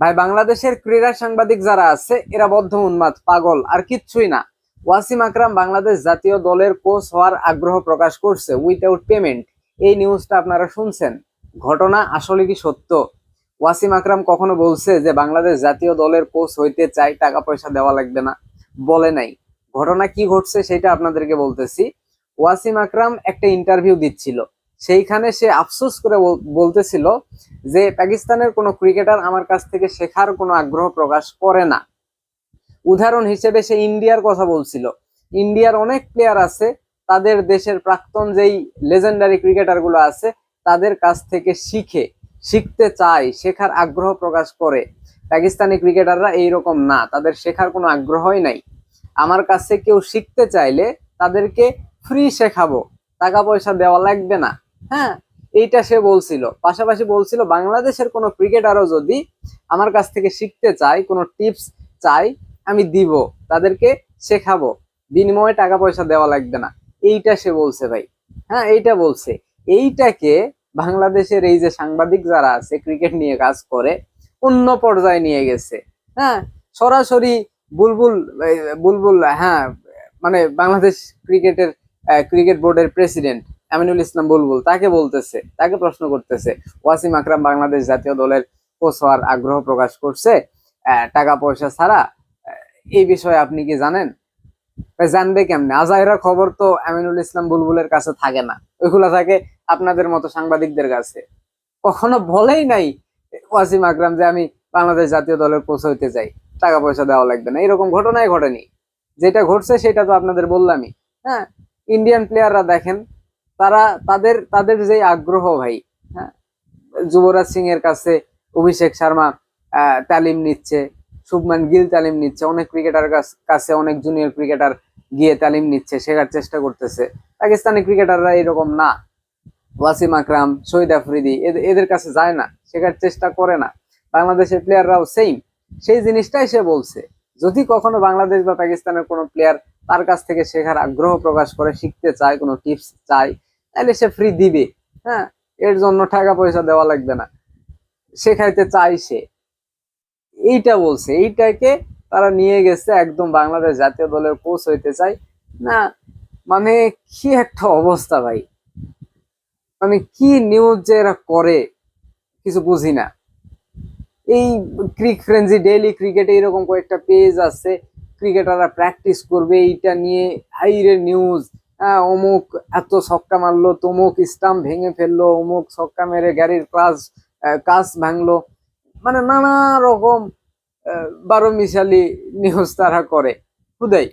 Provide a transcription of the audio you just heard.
ভাই, বাংলাদেশের ক্রীড়া সাংবাদিক যারা আছে, এরা বদ্ধ উন্মাদ, পাগল, আর কিচ্ছুই না। ওয়াসিম আকরাম বাংলাদেশ জাতীয় দলের কোচ হওয়ার আগ্রহ প্রকাশ করছে উইথাউট পেমেন্ট এই নিউজটা আপনারা শুনছেন। ঘটনা আসলে কি সত্য? ওয়াসিম আকরাম কখনো বলছে যে, বাংলাদেশ জাতীয় দলের কোচ হইতে চাই টাকা পয়সা দেওয়া লাগবে না। বলে নাই। ঘটনা কি ঘটছে সেটা আপনাদেরকে বলতেছি। ওয়াসিম আকরাম একটা ইন্টারভিউ দিচ্ছিল। সেইখানে সে আফসোস করে বল- বলতেছিল যে পাকিস্তানের কোনো ক্রিকেটার আমার কাছ থেকে শেখার কোনো আগ্রহ প্রকাশ করে না। উদাহরণ হিসেবে সে ইন্ডিয়ার কথা বলছিল। ইন্ডিয়ার অনেক প্লেয়ার আছে, তাদের দেশের প্রাক্তন যেই লেজেন্ডারি ক্রিকেটারগুলো আছে, তাদের কাছ থেকে শিখে, শিখতে চায়, শেখার আগ্রহ প্রকাশ করে। পাকিস্তানি ক্রিকেটাররা এইরকম না, তাদের শেখার কোনো আগ্রহই নাই। আমার কাছে কেউ শিখতে চাইলে তাদেরকে ফ্রি শেখাবো, টাকা পয়সা দেওয়া লাগবে না। হ্যাঁ। এইটা সে বলছিল। পাশাপাশি বলছিল, বাংলাদেশের কোনো ক্রিকেটারও যদি আমার কাছ থেকে শিখতে চায়, কোনো টিপস চাই, আমি দিব। তাদেরকে শেখাবো। বিনিময়ে টাকা পয়সা দেওয়া লাগবে না। এইটা সে বলছে ভাই। হ্যাঁ এইটা বলছে। এইটাকে বাংলাদেশের এই যে সাংবাদিক যারা আছে, ক্রিকেট নিয়ে কাজ করে, অন্য পর্যায়ে নিয়ে গেছে। হ্যাঁ সরাসরি বুলবুল বুলবুল হ্যাঁ মানে বাংলাদেশ ক্রিকেটের ক্রিকেট বোর্ডের প্রেসিডেন্ট। আমিনুল ইসলাম বুলবুল তাকে বলতেছে, তাকে প্রশ্ন করতেছে, ওয়াসিম আকরাম বাংলাদেশ জাতীয় দলের কোচ হওয়ার আগ্রহ প্রকাশ করছে টাকা পয়সা ছাড়া এই বিষয়ে আপনি কি জানেন? জানবে কেমনে? আজাইরা খবর তো আমিনুল ইসলাম বুলবুলের কাছে থাকে না, ওইগুলা থাকে আপনাদের মতো সাংবাদিকদের কাছে। কখনো বলেই নাই ওয়াসিম আকরাম যে আমি বাংলাদেশ জাতীয় দলের কোচ হইতে চাই টাকা পয়সা দেওয়া লাগবে না, এরকম ঘটনাই ঘটেনি। যেটা ঘটছে সেটা তো আপনাদের বললামই। হ্যাঁ ইন্ডিয়ান প্লেয়াররা দেখেন তারা, তাদের তাদের যে আগ্রহ ভাই হ্যাঁ? যুবরাজ সিং এর কাছে অভিষেক শর্মা তালিম নিচ্ছে, শুভমান গিল তালিম নিচ্ছে, অনেক ক্রিকেটার কাছে অনেক জুনিয়র ক্রিকেটার গিয়ে তালিম নিচ্ছে, শেখার চেষ্টা করতেছে। পাকিস্তানি ক্রিকেটাররা এরকম না। ওয়াসিম আকরাম শহীদ আফ্রিদি এদের- কাছে যায় না, শেখার চেষ্টা করে না। বাংলাদেশের প্লেয়াররাও সেম সেই জিনিসটাই সে বলছে। যদি কখনো বাংলাদেশ বা পাকিস্তানের কোনো প্লেয়ার তার কাছ থেকে শেখার আগ্রহ প্রকাশ করে, শিখতে চায়, কোনো টিপস চায় তাহলে সে ফ্রি দিবে। হ্যাঁ? এর জন্য টাকা পয়সা দেওয়া লাগবে না। শেখাইতে চাই সে। এইটা বলছে। এইটাকে তারা নিয়ে গেছে একদম বাংলাদেশ জাতীয় দলের কোচ হইতে চাই না মানে কি একটা অবস্থা ভাই। মানে কি নিউজ যে এরা করে, কিছু বুঝি না। এই ক্রিক ফ্রেন্সি ডেইলি ক্রিকেটে এরকম কয়েকটা পেজ আছে। ক্রিকেটাররা প্র্যাকটিস করবে, এইটা নিয়ে হাইরে নিউজ অমুক এত ছক্কা মারলো, তমুক স্টাম্প ভেঙে ফেলল, অমুক ছক্কা মেরে গাড়ির ক্লাস কাজ ভাঙলো। মানে নানা রকম বারো মিশালি নিউজ তারা করে। খুদাই।